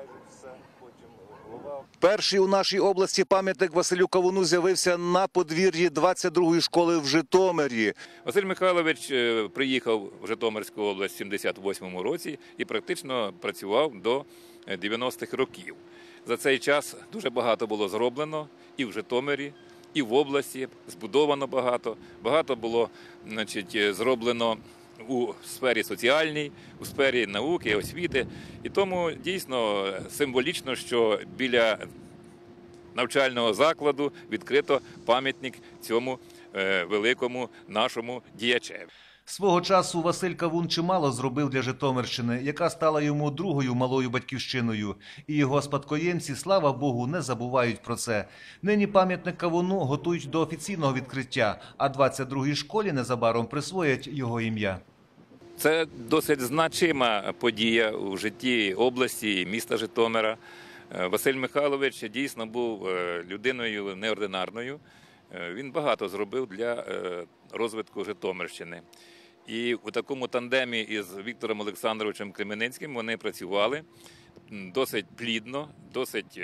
майже все. Потім голова. Перший у нашій області пам'ятник Василю Кавуну з'явився на подвір'ї 22-ї школи в Житомирі. Василь Михайлович е, приїхав в Житомирську область в 78-му році і практично працював до е, 90-х років. За цей час дуже багато було зроблено і в Житомирі, і в області. Збудовано багато. Багато було значить, е, зроблено у сфері соціальній, у сфері науки, освіти. І тому дійсно символічно, що біля навчального закладу відкрито пам'ятник цьому е, великому нашому діячеві. Свого часу Василь Кавун чимало зробив для Житомирщини, яка стала йому другою малою батьківщиною. І його спадкоємці, слава Богу, не забувають про це. Нині пам'ятник Кавуну готують до офіційного відкриття, а 22-й школі незабаром присвоять його ім'я. Це досить значима подія у житті області міста Житомира. Е, Василь Михайлович дійсно був е, людиною неординарною. Е, Він багато зробив для розвитку Житомирщини. І у такому тандемі із Віктором Олександровичем Кременецьким вони працювали досить плідно, досить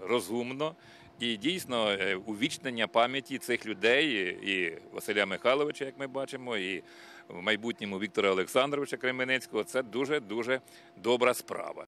розумно. І дійсно е, увічнення пам'яті цих людей і Василя Михайловича, як ми бачимо, і в майбутньому Віктора Олександровича Кременецького це дуже дуже добра справа.